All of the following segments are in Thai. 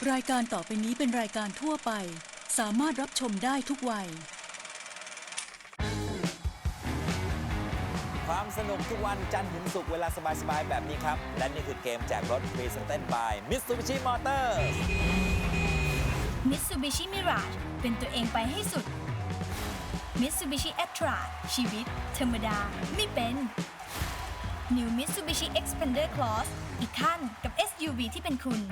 รายการต่อไปนี้เป็นรายการทั่วไป สามารถรับชมได้ทุกวัย ความสนุกทุกวันจันทร์ถึงศุกร์เวลาสบาย ๆ แบบนี้ครับ และนี่คือเกมแจกรถ Presented by Mitsubishi Motors Mitsubishi Mirage เป็นตัวเองไปให้สุด Mitsubishi a t r a ชีวิต ธรรมดา ไม่เป็น New Mitsubishi Xpander Cross อีกขั้นกับ SUV ที่เป็นคุณ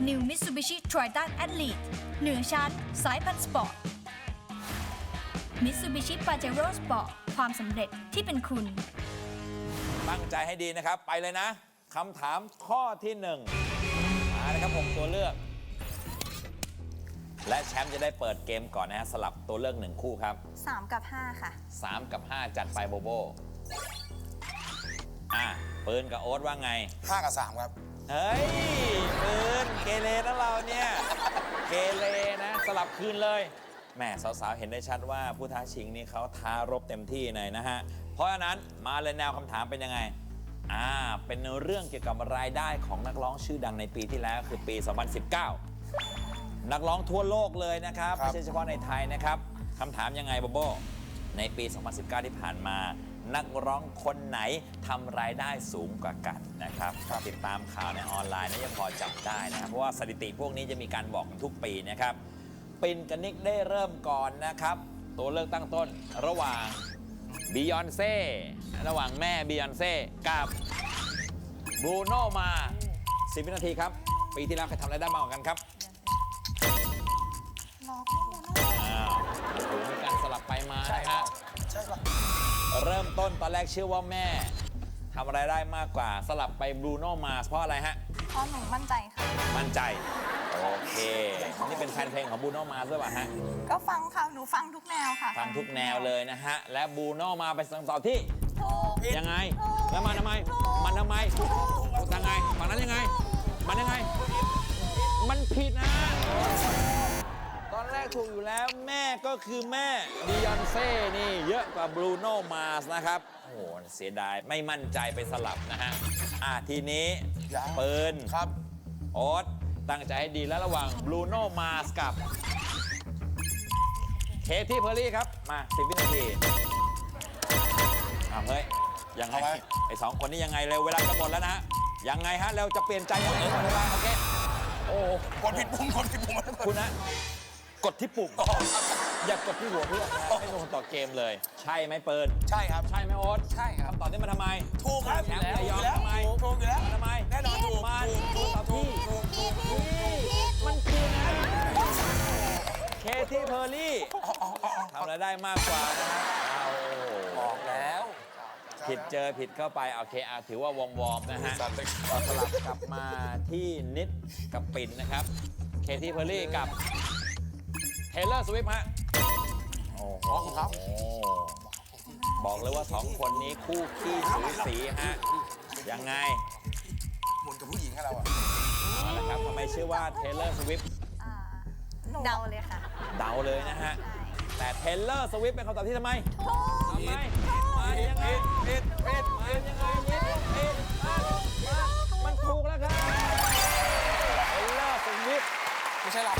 New Mitsubishi Triton Athlete เหนือชั้นสายพันธุ์สปอร์ต Mitsubishi Pajero Sport ความสำเร็จที่เป็นคุณ ตั้งใจให้ดีนะครับ ไปเลยนะคำถามข้อที่หนึ่งมานะครับผมตัวเลือก และแชมป์จะได้เปิดเกมก่อนนะฮะสลับตัวเลือกหนึ่งคู่ครับ 3 กับ 5 ค่ะ 3 กับ 5 จัดไปโบโบ อะปืนกับโอ๊ตว่าไง ห้ากับสามครับ เฮ้ยปืนเกเรนะเราเนี่ยเกเรนะ สลับคืนเลยแหมสาวๆ เห็นได้ชัดว่าผู้ท้าชิงนี่เขาท้ารบเต็มที่เลยนะฮะ เพราะฉะนั้นมาเลยแนวคำถามเป็นยังไง อ่า เป็นเรื่องเกี่ยวกับรายได้ของนักร้องชื่อดังในปีที่แล้วคือปี 2019 นักร้องทั่วโลกเลยนะครับรบไม่ใช่เฉพาะในไทยนะครับคำถามยังไงโบโบในปี 2019 ที่ผ่านมา นักร้องคนไหนทำรายได้สูงกว่ากันนะครับติดตามข่าวในออนไลน์น่าจะพอจับได้นะครับ เพราะว่าสถิติพวกนี้จะมีการบอกทุกปีนะครับปินกับนิกได้เริ่มก่อนนะครับ ตัวเลือกตั้งต้นระหว่างบิยอนเซ่ระหว่างแม่บิยอนเซ่กับบรูโนมา10วินาทีครับ ปีที่แล้วใครทำรายได้มากกว่ากันครับอ้าวถูกมีการสลับไปมาใช่นะครัฮะบใช่ป่ะ เริ่มต้นตอนแรกเชื่อว่าแม่ทำอะไรายได้มากกว่า สลับไปบรูโนมาเพราะอะไรฮะ เพราะหนูมั่นใจค่ะ มั่นใจ โอเค นี่เป็นแฟนเพลงของบรูโนมาด้วยป่ะฮะ ก็ฟังค่ะหนูฟังทุกแนวค่ะฟังทุกแนวเลยนะฮะ และบรูโนมาไปสังต่อที่ ถูก ยังไง แล้วมันทำไม มันทำไมยังไงฝั่งนั้นยังไง มันยังไง มันผิดนะตอนแรก ถูกอยู่แล้วแม่ก็คือแม่ดิยอนเซ่นี่เยอะกว่าบรูโนมาสนะครับ โอ้โห เสียดายไม่มั่นใจไปสลับนะฮะ อะทีนี้ยังปืนครับโอ๊ตตั้งใจให้ดีแล้วระหว่างบรูโนมาสกับเคที่เพอร์รี่ครับ มา 10 วินาทีอ้าวเฮ้ย ยังไง เอาไว้ ไอ้สองคนนี้ยังไงเร็วเวลาจะหมดแล้วนะฮะ ยังไงฮะ เร็วจะเปลี่ยนใจยังเออหมดเวลาโอเค โอ้โหกดผิดปุ่มกดผิดปุ่มคุณนะ กดที่ปุ่มอย่ากดที่หัวเพื่อนนะให้เป็นคนต่อเกมเลย ใช่ไหมเปิดใช่ครับ ใช่ไหมโอ๊ตใช่ครับคำตอบนี้มันทำไมถูกครับแชมป์ระยองถูกอยู่แล้วทำไมถูกอยู่แล้วทำไมแน่นอนถูกมันถูกตอบที่ถูกถูกมันคือนะเคที่เพอร์ลี่ทำรายได้มากกว่านะฮะเอาบอกแล้ว ผิดเจอผิดเข้าไปโอเคเอาถือว่าวอมวอมๆนะฮะสัตว์เลยต่อสลับกลับมาที่นิดกับปิ่นนะครับ เคที่เพอร์ลี่กับ เทเลอร์สวิฟฮะโอ้โหครับ บอกเลยว่าสองคนนี้คู่ขี้สูสีฮะ ยังไงหมุนกับผู้หญิงให้เราอะเอาละครับทำไมชื่อว่า Taylor Swift อ่าเดาเลยค่ะ เดาเลยนะฮะ แต่ Taylor Swift เป็นคำตอบที่ทำไมทำไมมายังไงผิดผิดมายังไงผิดผิดมามามันถูกแล้วครับ Taylor Swift ไม่ใช่เร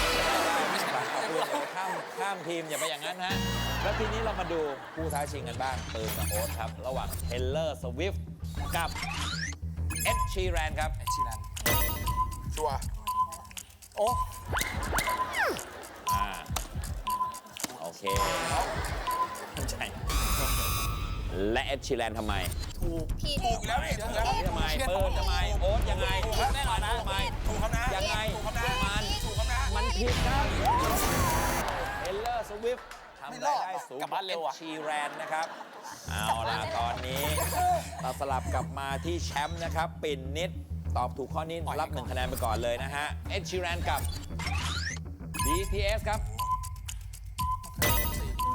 าไม่ใช่ข้ามข้ามทีมอย่าไปอย่างนั้นฮะ แล้วทีนี้เรามาดูผู้ท้าชิงกันบ้างปืนกับโอ๊ตครับ ระหว่าง Taylor Swift กับ Ed Sheeran ครับไอชีนันชัวร์โอ้อ่าโอเคใช่และเอ็ดชีแลนทำไม ถูกผิดถูกอยู่แล้วนี่ถูกแล้วทำไมเปิดทำไมโอ๊ตยังไงถูกครับแน่นอนนะทำไมถูกครับนะยังไงถูกครับนะมันถูกครับนะมันผิดครับเอลเลอร์ส วิฟทำไม่รราอยดได้สูงกลับบ้านเร็วอะชีแรนนะครับ เอาล่ะตอนนี้เราสลับกลับมาที่แชมป์นะครับ ปิ่นนิด ตอบถูกข้อนี้รับหนึ่งคะแนนไปก่อนเลยนะฮะ เอ็ดชีแรนกับ BTS ครับ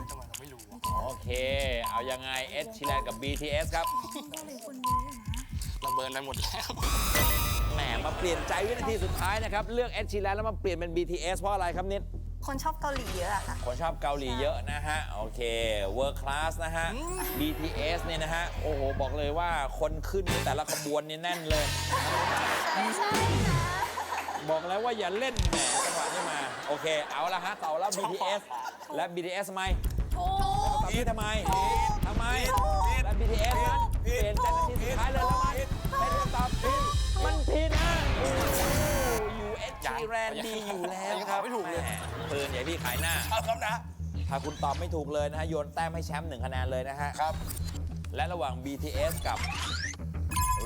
ทำไมเราไม่รู้วะโอเค เอายังไง เอ็ดชีแรนกับ BTS ครับเราเบิร์นไปหมดแล้ว แหม มาเปลี่ยนใจวินาทีสุดท้ายนะครับ เลือกเอ็ดชีแรนแล้วมาเปลี่ยนเป็น BTS เพราะอะไรครับนิด คนชอบเกาหลีเยอะอะค่ะ คนชอบเกาหลีเยอะนะฮะ โอเค World Class นะฮะ BTS เนี่ยนะฮะ โอ้โห บอกเลยว่าคนขึ้นแต่ละขบวนนี่แน่นเลยไม่ใช่นะบอกแล้วว่าอย่าเล่นแหมจังหวะนี้มา โอเค เอาละฮะต่อแล้ว BTS และ BTS ทำไมถูกตอบที่ทำไมทำไม และ BTS นั้นเปลี่ยนใจนาทีสุดท้ายเลยแล้วมันเป็นคำตอบที่มันผิดนะโอ้โห USG แรนดีอยู่แล้วครับไม่ถูกเลยแหม ปืนอย่าพี่ขายหน้า เอาครับนะ ถ้าคุณตอบไม่ถูกเลยนะฮะโยนแต้มให้แชมป์หนึ่งคะแนนเลยนะฮะ ครับ และระหว่าง BTS กับ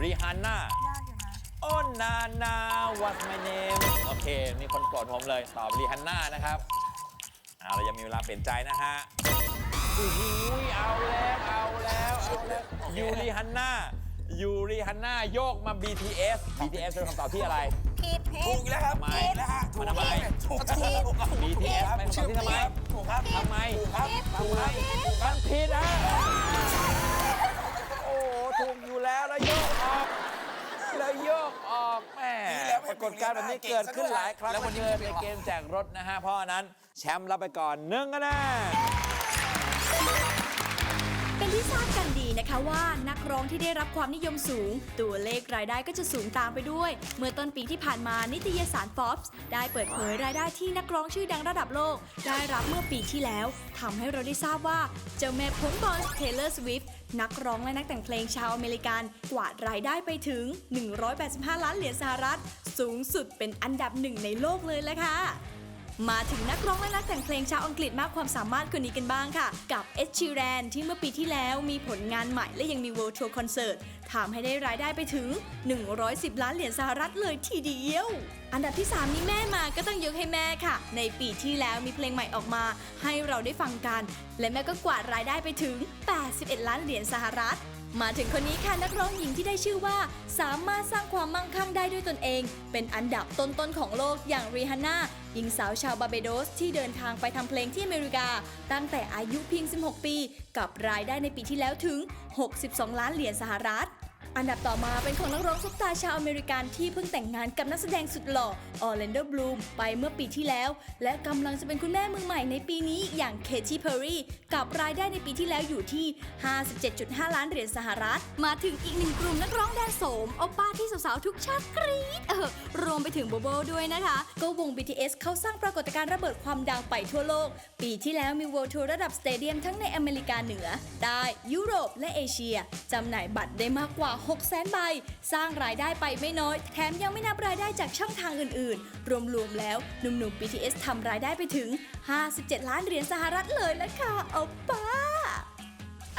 Rihanna ยากอยู่นะ โอ้นานา what's my name โอเค มีคนโกรธผมเลย ตอบ Rihanna นะครับเอาเรายังมีเวลาเปลี่ยนใจนะฮะโอ้โหเอาแล้ว เอาแล้ว เอาแล้ว ยูริฮันน่า ยูริฮันน่าโยกมา BTS BTS เป็นคำตอบที่อะไร ผิดผิถูดกอีกแล้วครับทำไมถูกแล้วฮะถูกมันทำไม ถูกถูกถูก BTS เป็นคำตอบที่ทำไม ถูกครับทำไม ถูกครับทำไมมันผิดอะโอ้โหถูกอยู่แล้วแล้วโยกออก แล้วโยกออกแหม่ปรากฏการณ์แบบนี้เกิดขึ้นหลายครั้งแล้ววันนี้เกินในเกมแจกรถนะฮะเพราะฉะนั้นแชมป์รับไปก่อนหนึ่งคะแนน นะคะว่านักร้องที่ได้รับความนิยมสูง ตัวเลขรายได้ก็จะสูงตามไปด้วย เมื่อต้นปีที่ผ่านมานิตยสาร Forbes ได้เปิดเผยรายได้ที่นักร้องชื่อดังระดับโลก ได้รับเมื่อปีที่แล้วทำให้เราได้ทราบว่า เจ้าแม่พ้นบอลเทเลอร์สวิฟต์นักร้องและนักแต่งเพลงชาวอเมริกันกวาดรายได้ไปถึง 185 ล้านเหรียญสหรัฐ สูงสุดเป็นอันดับหนึ่งในโลกเลยแหละค่ะ มาถึงนักร้องและนักแต่งเพลงชาวอังกฤษมากความสามารถคนนี้กันบ้างค่ะ กับเอ s ชีแรนที่เมื่อปีที่แล้วมีผลงานใหม่และยังมี World Tour Concert ทำให้ได้รายได้ไปถึง 110 ล้านเหรียญสหรัฐเลยทีเดียว อันดับที่ 3 นี้แม่มาก็ต้องยกให้แม่ค่ะ ในปีที่แล้วมีเพลงใหม่ออกมา ให้เราได้ฟังกัน และแม่ก็กวาดรายได้ไปถึง 81 ล้านเหรียญสหรัฐ มาถึงคนนี้ค่ะนักร้องหญิงที่ได้ชื่อว่า สามารถสร้างความมั่งคั่งได้ด้วยตนเอง เป็นอันดับต้นๆของโลกอย่างรีฮันน่าหญิงสาวชาวบาเบโดสที่เดินทางไปทำเพลงที่อเมริกา ตั้งแต่อายุเพียง 16 ปี กับรายได้ในปีที่แล้วถึง 62 ล้านเหรียญสหรัฐ อันดับต่อมาเป็นของนักร้องซุปตาร์ชาวอเมริกันที่เพิ่งแต่งงานกับนักแสดงสุดหล่อออร์แลนโดบลูมไปเมื่อปีที่แล้ว และกำลังจะเป็นคุณแม่มือใหม่ในปีนี้อย่างเคที่เพอร์รี่กับรายได้ในปีที่แล้วอยู่ที่ 57.5 ล้านเหรียญสหรัฐ มาถึงอีกหนึ่งกลุ่มนักร้องแดนโสมโอป้าที่สาวๆทุกชาติกรี๊ดเออรวมไปถึงโบโบด้วยนะคะ ก็วง BTS เขาสร้างปรากฏการณ์ระเบิดความดังไปทั่วโลก ปีที่แล้วมี World Tour ระดับสเตเดียมทั้งในอเมริกาเหนือ ใต้ยุโรปและเอเชียจำหน่ายบัตรได้มากกว่า600,000ใบ สร้างรายได้ไปไม่น้อย แถมยังไม่นับรายได้จากช่องทางอื่นๆ รวมๆแล้วหนุ่มๆ BTS ทำรายได้ไปถึง 57 ล้านเหรียญสหรัฐเลยละค่ะโอป้า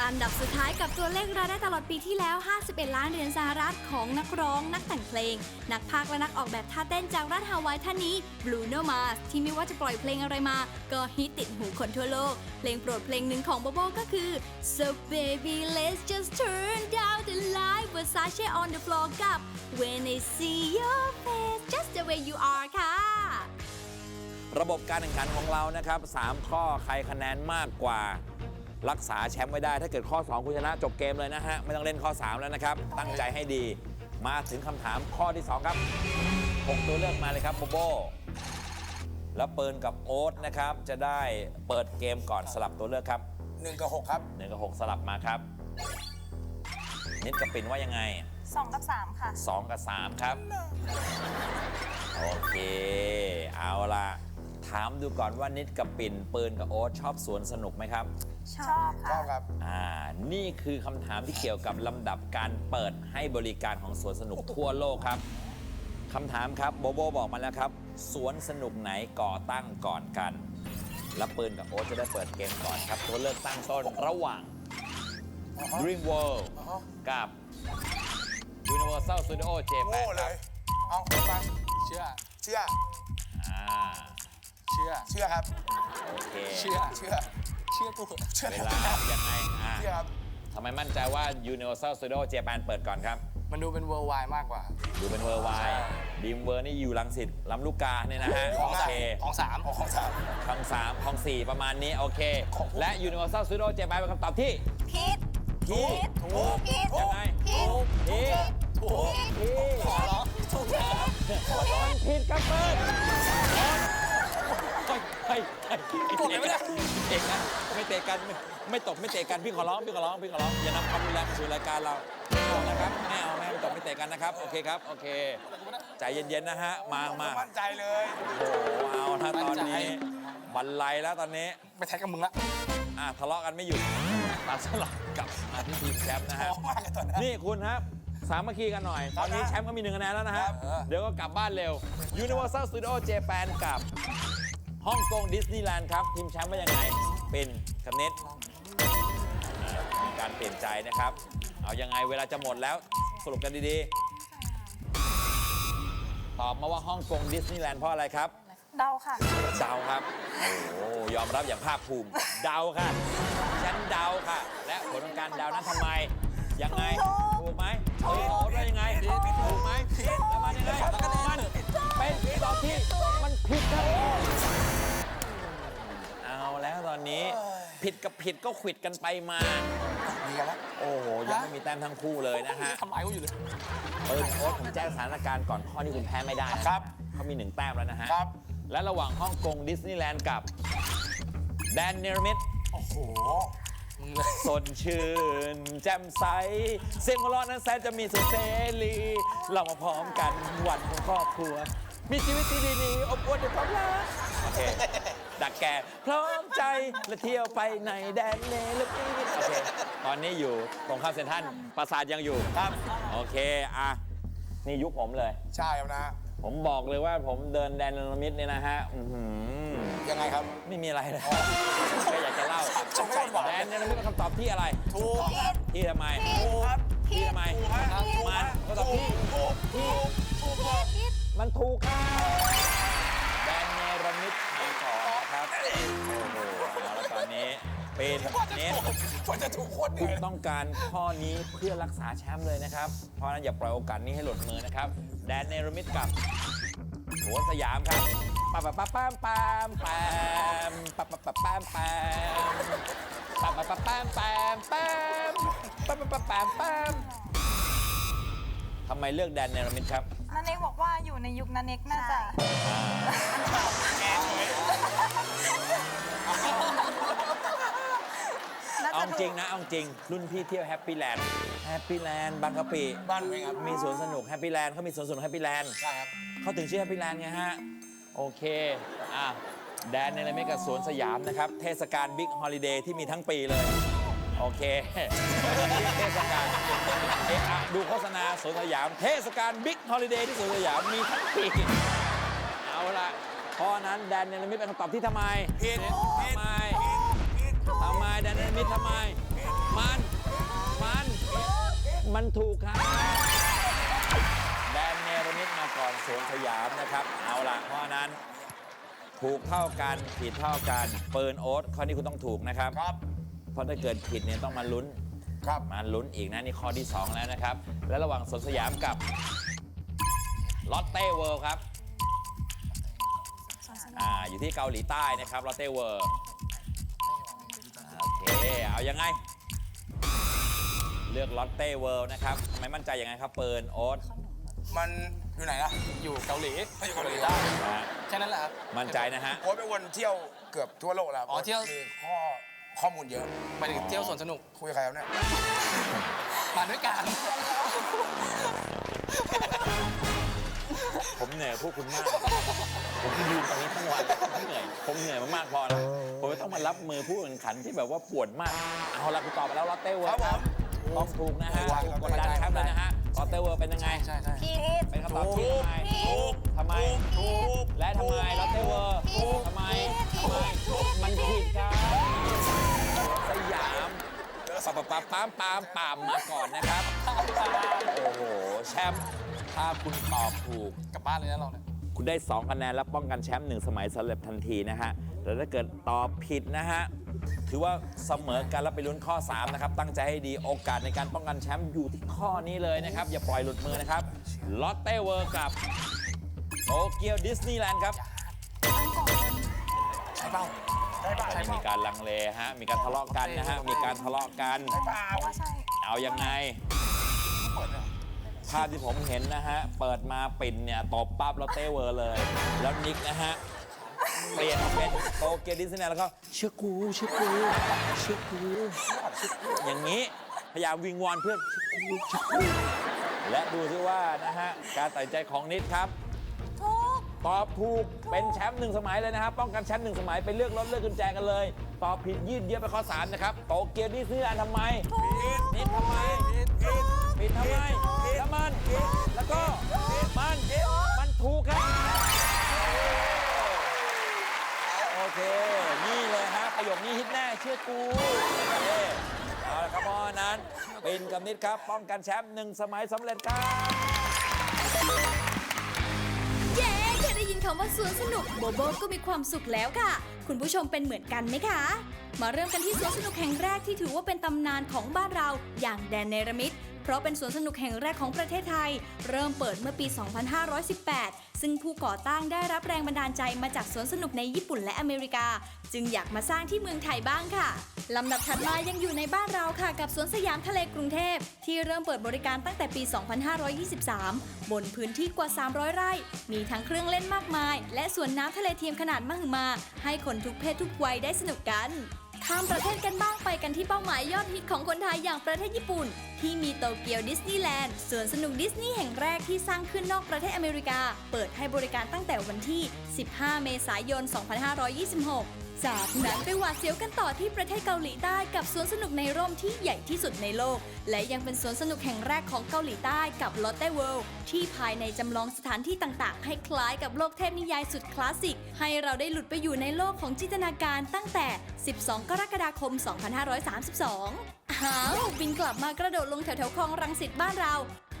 อันดับสุดท้ายกับตัวเลขรายได้ตลอดปีที่แล้ว 51 ล้านเหรียญสหรัฐของนักร้อง นักแต่งเพลง นักพากและนักออกแบบท่าเต้นจากรัฐฮาวายท่านนี้ Bruno Mars ที่ไม่ว่าจะปล่อยเพลงอะไรมา ก็ฮิตติดหูคนทั่วโลก เพลงโปรดเพลงหนึ่งของโบโบก็คือ so baby let's just turn down the light Versace on the floor กับ when I see your face just the way you are ค่ะ ระบบการแข่งขันของเรานะครับ 3 ข้อใครคะแนนมากกว่า รักษาแชมป์ไว้ได้ ถ้าเกิดข้อ 2 คุณชนะจบเกมเลยนะฮะ ไม่ต้องเล่นข้อ 3 แล้วนะครับ ตั้งใจให้ดี มาถึงคำถามข้อที่ 2 ครับ 6 ตัวเลือกมาเลยครับโบโบ แล้วเปินกับโอ๊ตนะครับ จะได้เปิดเกมก่อนสลับตัวเลือกครับ หนึ่งกับหกครับ 1 กับ 6 สลับมาครับ นิดกับปิ่นว่ายังไง สองกับสามค่ะ 2 กับ 3 ครับ โอเค เอาละถามดูก่อนว่านิดกับปิ่นปืนกับโอ๊ตชอบสวนสนุกไหมครับ ชอบชค่ะ อบครับ อ่า นี่คือคำถามที่เกี่ยวกับลำดับการเปิดให้บริการของสวนสนุกทั่วโลกครับคำถามครับโบโบบอกมาแล้วครับ สวนสนุกไหนก่อตั้งก่อนกัน และปืนกับโอ๊ตจะได้เปิดเกมก่อนครับ ตัวเลือกตั้งต้นระหว่าง Dream World อ๋อกับ Universal Studio Japan โง่คเลรับยเอาไปเชื่อ เชื่อ อ่าเชื่อ เชื่อครับ โอเคเชื่อ เชื่อ เชื่อกูเชื่อเวลายังไงอ่าเชื่อครับทำไมมั่นใจว่า Universal Studio Japan เปิดก่อนครับ มันดูเป็นเวอร์ไวมากกว่า ดูเป็นเวอร์ไวดีมเวอร์นี่อยู่ลังสิตลำลูกกาเนี่ยนะฮะของโอสามเคของสามของสามคลองสามคลองสี่ประมาณนี้ โอเคของผมและ Universal Studio Japan เป็นคำตอบที่ผิด ที่ถูกผิดยังไงผิดที่ถูกที่ขอร้องถูกแล้วมันผิดครับเปิดเฮ้ยเฮ้ยโกรธไหมเนี่ยเตะกันไม่เตะกันไม่ไม่ตบไม่เตะกันพี่ขอร้องพี่ขอร้องพี่ขอร้องอย่านำความรุนแรงมาสู่รายการเราไม่เอานะครับไม่เอาไม่ตบไม่เตะกันนะครับโอเคครับโอเคใจเย็นๆนะฮะมามามั่นใจเลยโอ้เอาถ้าตอนนี้บันไลแล้วตอนนี้ไม่แท็กกับมึงละอะทะเลาะกันไม่หยุดตัดสลับ กลับมาที่ทีมแชมป์นะท้ฮะอมากเลยตอนนั้น นี่คุณครับ สามัคคีกันหน่อย ตอนนี้แชมป์ก็มีหนึ่งคะแนนแล้วนะฮะ ครับเออ เดี๋ยวก็กลับบ้านเร็ว Universal Studio Japan กับฮ่องกงดิสนีย์แลนด์ครับ ทีมแชมป์ว่ายังไง เป็นกับเน็ตอ่ามีการเปลี่ยนใจนะครับ เอายังไงเวลาจะหมดแล้วสรุปกันดีๆ ตอบมาว่าฮ่องกงดิสนีย์แลนด์เพราะอะไรครับ เดาค่ะ เดาครับ โอ้ยอมรับอย่างภาคภูมิ เดาค่ะฉัน เดาค่ะ และผลของการเดานั้นทำไม ยังไง ถูกไหมเออโอ้ได้ยังไง ถูกไหมแล้วมันยังไงมันเป็นตอบที่มันผิดครับเอาแล้วตอนนี้ผิดกับผิดก็ขวิดกันไปมา มีกันแล้วโอ้โห ยังไม่มีแต้มทั้งคู่เลยนะฮะ ทำไมกูอยู่เลย เออโอ๊ตผมแจ้งสถานการณ์ก่อนข้อนี้คุณแพ้ไม่ได้นะครับ เขามีหนึ่งแต้มแล้วนะฮะ ครับ และระหว่างฮ่องกงดิสนีย์แลนด์กับแดนเนรมิตโอ้โหมึงเลย สดชื่น แจ่มใส เสียงหัวเราะนั้นแสนจะมีสุดเสรี เรามาพร้อมกันวันของครอบครัว มีชีวิตที่ดีๆอบอวลด้วยความรักโอเค ดักแก่พร้อมใจและเที่ยวไปในแดนเนรมิตโอเค ตอนนี้อยู่ตรงข้ามเซนทรัลปราสาทยังอยู่ครับ โอเค อะ นี่ยุคผมเลย ใช่ครับนะ ผมบอกเลยว่าผมเดินแดนเนรมิตเนี่ยนะฮะอื้อหือยังไงครับไม่มีอะไรเลยแค่อยากจะเล่าชอบชอบหวานแดนเนรมิตเป็นคำตอบที่อะไร ถูกที่ทำไม ถูกครับที่ทำไมมันคำตอบที่ ถูกถูกถูกถูกมันถูกครับ เป็นกว่าจะเน้นถูกกว่าจะถูกโคตรเหคุนื่ณอยต้องการข้อนี้เพื่อรักษาแชมป์เลยนะครับ เพราะฉะนั้นอย่าปล่อยโอกาสนี้ให้หลุดมือนะครับ แดนเนรมิตกับหัวสยามครับปะปะปะปามปามปามปะปะปะปามปามปะปะปะปามปามปามปะปะปะปามปามทำไมเลือกแดนเนรมิตครับ นันเน็กบอกว่าอยู่ในยุคนันเน็กน่าจะ เอาจะจริงนะเอาจริง รุ่นพี่เที่ยวแฮปปี้แลนด์แฮปปี้แลนด์บางกะปิบ้านเป็นไงครับมีสวนสนุกแฮปปี้แลนด์เขามีสวนสนุกแฮปปี้แลนด์ใช่ครับเขาถึงชื่อแฮปปี้แลนด์ไงฮะ โอเค อะ แดนในละเมกับสวนสยามนะครับ เทศกาลบิ๊กฮอลิเดย์ที่มีทั้งปีเลย โอเคเทศกาลเอะอะดูโฆษณาสวนสยาม เทศกาลบิ๊กฮอลิเดย์ที่สวนสยามมีทั้งปี เอาละเพราะฉะนั้นแดนเนลมิตเป็นคำตอบที่ทำไมผิดทำไมทำไม แดนเนลมิตทำไม มัน มัน มันถูกครับแดนเนรมิตมาก่อนสวนสยามนะครับ เอาละเพราะฉะนั้น ถูกเท่ากันผิดเท่ากันเปิร์นโอ๊ตข้อนี้คุณต้องถูกนะครับ ครับ เพราะถ้าเกิดผิดเนี่ยต้องมาลุ้น ครับ มาลุ้นอีกนะนี่ข้อที่ 2 แล้วนะครับ และระหว่างสวนสยามกับลอตเต้เวิลด์ครับ อ่า อยู่ที่เกาหลีใต้นะครับลอตเต้เวิลด์โอ เค เอายังไง เลือกลอตเต้เวิลด์นะครับทำไมมั่นใจยังไงครับเปิร์นโอ๊ตมันอยู่ไหนล่ะ อยู่เกาหลีอยู่เกาหลีใต้นะฮะแค่นั้นแหละครับ มั่นใจนะฮะ โค้ชไปวนเที่ยวเกือบทั่วโลกแล้วอ๋อเที่ยว มีข้อข้อมูลเยอะไปถึงเที่ยวสวนสนุกคุยกับใครครับเนี่ยมาด้วยกัน ผมเหนื่อยพวกคุณมาก ผมยืนตรงนี้ทั้งวันผมเหนื่อยผมเหนื่อยมากๆพอแล้วผมต้องมารับมือผู้แข่งขันที่แบบว่าปวดมาก เอาละคุณตอบไปแล้วลอตเต้เวิร์ครับผมต้องถูกนะฮะถูกถูกกดดันครับเลยนะฮะลอตเต้เวิร์เป็นยังไงใช่ใช่ผิดเป็นคำตอบที่ทำไมทำไมถูกและทำไมลอตเต้เวิร์ทำไมทำไมมันผิดครับสยามปะปะปะปามปามปามมาก่อนนะครับ โอ้โหแชมป์ถ้าคุณตอบถูกกลับบ้านเลยนะเราเนี่ย คุณได้ 2 คะแนนและป้องกันแชมป์หนึ่งสมัยสำเร็จทันทีนะฮะแต่ถ้าเกิดตอบผิดนะฮะ ถือว่าเสมอกันแล้วไปลุ้นข้อ 3 นะครับ ตั้งใจให้ดีโอกาสในการป้องกันแชมป์อยู่ที่ข้อนี้เลยนะครับ อย่าปล่อยหลุดมือนะครับลอตเต้เวิร์กับโตเกียวดิสนีย์แลนด์ครับใช่เปล่าใช่เปล่าใช่เปมีล่าการลังเลฮะมีการทะเลาะกันนะฮะมีการทะเลาะกัน ใช่เปล่าว่าใช่เอายังไงเปิดเลย ภาพที่ผมเห็นนะฮะ เปิดมาปิ่นเนี่ยตบปั๊บลอตเต้เวิร์เลย แล้วนิกนะฮะ เปลี่ยนเป็นโตเกียวดิสนีย์แลนด์แล้วก็เชื่อกูเชื่อกูเชื่อกูเชื่อกูอย่างนี้พยายามวิงวอนเพื่อนเชื่อกูเชื่อกูและดูซิว่านะฮะ การตัดสินใจของนิดครับทุกตอบถูกเป็นแชมป์หนึ่งสมัยเลยนะครับ ป้องกันแชมป์หนึ่งสมัยไปเลือกรถเลือกกุญแจกันเลย ตอบผิดยืดเยื้อไปข้อ3นะครับ โตเกียวดิสนีย์แลนด์ทำไมนิดทำไม ผิด ทำไมแล้วมัน แล้วก็มัน มันถูกครับ โอเค นี่เลยฮะประโยคนี้ฮิตแน่เชื่อกูเอ้เอาละครับเพราะฉะนั้นป็นกับนิดครับป้องกันแชมป์หนึ่งสมัยสำเร็จครับ เย้แค่ได้ยินคำว่าสวนสนุกโบโบก็มีความสุขแล้วค่ะ คุณผู้ชมเป็นเหมือนกันไหมคะ มาเริ่มกันที่สวนสนุกแห่งแรกที่ถือว่าเป็นตำนานของบ้านเราอย่างแดนเนรมิตเพราะเป็นสวนสนุกแห่งแรกของประเทศไทย เริ่มเปิดเมื่อปี 2518 ซึ่งผู้ก่อตั้งได้รับแรงบันดาลใจมาจากสวนสนุกในญี่ปุ่นและอเมริกา จึงอยากมาสร้างที่เมืองไทยบ้างค่ะลำดับถัดมายังอยู่ในบ้านเราค่ะ กับสวนสยามทะเลกรุงเทพ ที่เริ่มเปิดบริการตั้งแต่ปี 2523 บนพื้นที่กว่า 300 ไร่ มีทั้งเครื่องเล่นมากมาย และสวนน้ำทะเลเทียมขนาดมหึมา ให้คนทุกเพศทุกวัยได้สนุกกัน ข้ามประเทศกันบ้างไปกันที่เป้าหมายยอดฮิตของคนไทยอย่างประเทศญี่ปุ่น ที่มีโตเกียวดิสนีย์แลนด์สวนสนุกดิสนีย์แห่งแรกที่สร้างขึ้นนอกประเทศอเมริกา เปิดให้บริการตั้งแต่วันที่ 15 เมษายน 2526 จากนั้นไปหวาดเสียวกันต่อที่ประเทศเกาหลีใต้กับสวนสนุกในร่มที่ใหญ่ที่สุดในโลก และยังเป็นสวนสนุกแห่งแรกของเกาหลีใต้กับ Lotte World ที่ภายในจำลองสถานที่ต่างๆ ให้คล้ายกับโลกเทพนิยายสุดคลาสสิก ให้เราได้หลุดไปอยู่ในโลกของจินตนาการตั้งแต่ 12 กรกฎาคม 2532อ้าวบินกลับมากระโดดลงแถวๆคลองรังสิตบ้านเรา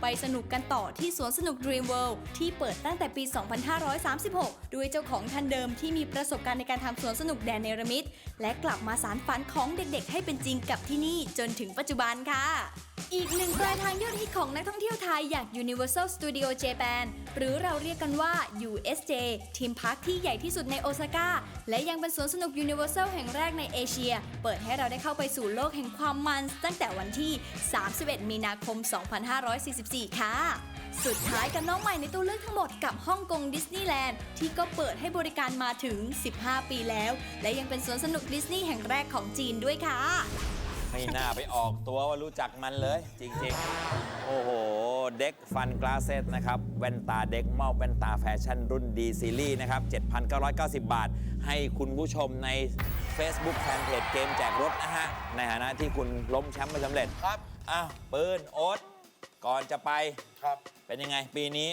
ไปสนุกกันต่อที่สวนสนุก Dream World ที่เปิดตั้งแต่ปี 2536 ด้วยเจ้าของท่านเดิมที่มีประสบการณ์ในการทำสวนสนุกแดนเนรมิตและกลับมาสารฝันของเด็กๆ ให้เป็นจริงกับที่นี่จนถึงปัจจุบันค่ะอีกหนึ่งปลายทางยอดฮิตของนักท่องเที่ยวไทยอย่าง Universal Studio Japan หรือเราเรียกกันว่า USJ ทีมพาร์คที่ใหญ่ที่สุดในโอซาก้า และยังเป็นสวนสนุก Universal แห่งแรกในเอเชีย เปิดให้เราได้เข้าไปสู่โลกแห่งความมัน ตั้งแต่วันที่ 31 มีนาคม 2544ค่ะ สุดท้ายกับน้องใหม่ในตัวเลือกทั้งหมดกับฮ่องกงดิสนีย์แลนด์ที่ก็เปิดให้บริการมาถึง 15 ปีแล้ว และยังเป็นสวนสนุกดิสนีย์แห่งแรกของจีนด้วยค่ะ ไม่น่าไปออกตัวว่ารู้จักมันเลย จริงๆ โอ้โห เด็กฟันกลาเซตนะครับแว่นตาเด็กมอบแว่นตาแฟชั่นรุ่นดีซีรีส์นะครับ 7,990 บาท ให้คุณผู้ชมใน Facebook Fanpage เกมแจกรถนะฮะ ในฐานะที่คุณล้มแชมป์ไม่สำเร็จครับ อ้าวปืนโอ๊ต ก่อนจะไปครับ เป็นยังไง ปีนี้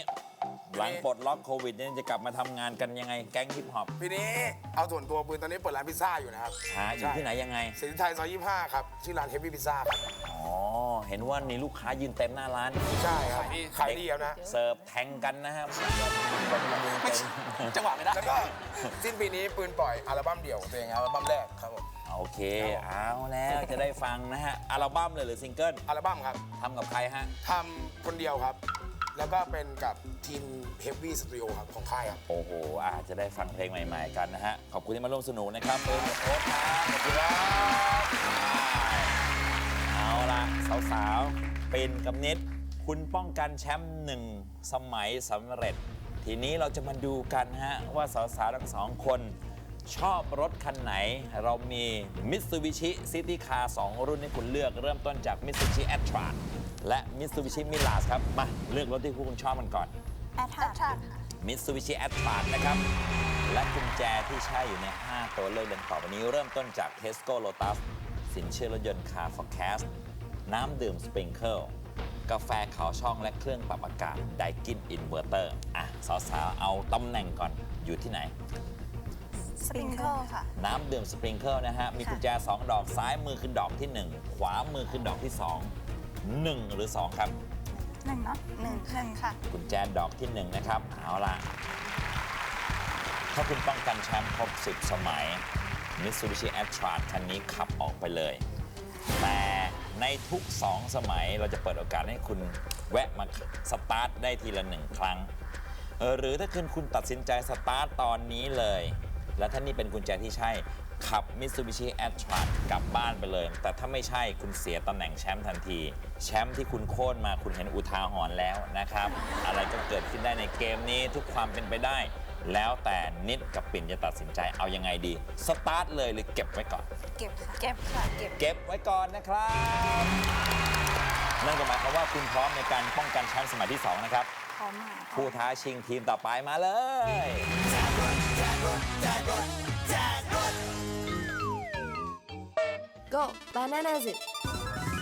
หลังปลดล็อกโควิดเนี่ยจะกลับมาทำงานกันยังไง แก๊งฮิปฮอปปีนี้เอาส่วนตัวปืนตอนนี้เปิดร้านพิซซ่าอยู่นะครับหาอยู่ที่ไหนยังไง สินไทยซอย25ครับ ชื่อร้านเฮฟวี่พิซซ่าครับ อ๋อ เห็นว่านี่ลูกค้ายืนเต็มหน้าร้าน ใช่ครับ ขายดีครับนะ เสิร์ฟแทงกันนะครับคนละมือเต็มจังหวะไม่ได้แล้วก็สิ้นปีนี้ปืนปล่อยอัลบั้มเดี่ยวของตัวเองครับอัลบั้มแรกครับผม โอเค เอาแล้วจะได้ฟังนะฮะ อัลบั้มเลยหรือซิงเกิลอัลบั้มครับทำกับใครฮะทำคนเดียวครับ แล้วก็เป็นกับทีมเฮฟวี่สตูดิโอครับของค่ายครับ โอ้โหอาจจะได้ฟังเพลงใหม่ ๆ กันนะฮะ ขอบคุณที่มาร่วมสนุกนะครับเบิร์ดโอ๊ตครับขอบคุณครับเอาละสาวๆ เป็นกับนิดคุณป้องกันแชมป์หนึ่งสมัยสำเร็จ ทีนี้เราจะมาดูกันฮะว่าสาวๆทั้งสองคน ชอบรถคันไหน เรามี Mitsubishi City Car 2 รุ่นให้คุณเลือกเริ่มต้นจาก Mitsubishi a t r a และ Mitsubishi Mirage ครับ มา เลือกรถที่คุณชอบมันก่อน แอทาค่ะ Mitsubishi a t r a นะครับ และกุญแจที่ใช้อยู่ใน 5 ตัวเลือกดังต่อไปนี้เริ่มต้นจาก Tesco Lotus สินเชื่อรถยนต์ Car Forecast น้ำดื่ม Sprinkle กาแฟขาวช่องและเครื่องปรับอากาศ Daikin Inverter อะสาวๆเอาตำแหน่งก่อนอยู่ที่ไหน สปริงเกิลค่ะ น้ำดื่มสปริงเกิลนะฮะ มีกุญแจ 2 ดอก ซ้ายมือคือดอกที่ 1 ขวามือคือดอกที่ 2 1 หรือ 2 ครับ หนึ่งเนาะหนึ่งหนึ่งค่ะ กุญแจดอกที่ 1 นะครับ เอาล่ะ ถ้าคุณป้องกันแชมป์ครบ 10 สมัย Mitsubishi a t r a คันนี้ขับออกไปเลย แต่ในทุก 2 สมัยเราจะเปิดโอกาสให้คุณแวะมาสตาร์ทได้ทีละหนึ่งครั้ง เออหรือถ้าคุณคุณตัดสินใจสตาร์ทตอนนี้เลย และถ้านี่เป็นกุญแจที่ใช่ ขับ Mitsubishi a t r a กลับบ้านไปเลย แต่ถ้าไม่ใช่คุณเสียตำแหน่งแชมป์ทันที แชมป์ที่คุณโค่นมาคุณเห็นอุทาหรณ์แล้วนะครับ อะไรก็เกิดขึ้นได้ในเกมนี้ทุกความเป็นไปได้ แล้วแต่นิดกับปิ่นจะตัดสินใจเอายังไงดี สตาร์ทเลยหรือเก็บไว้ก่อน เก็บค่ะเก็บค่ะเก็บ เก็บไว้ก่อนนะครับ นั่นก็หมายความว่าคุณพร้อมในการป้องกันแชมป์สมัยที่2นะครับ พร้อมมากค่ะ ผู้ท้าชิงทีมต่อไปมาเลย Go, bananas it.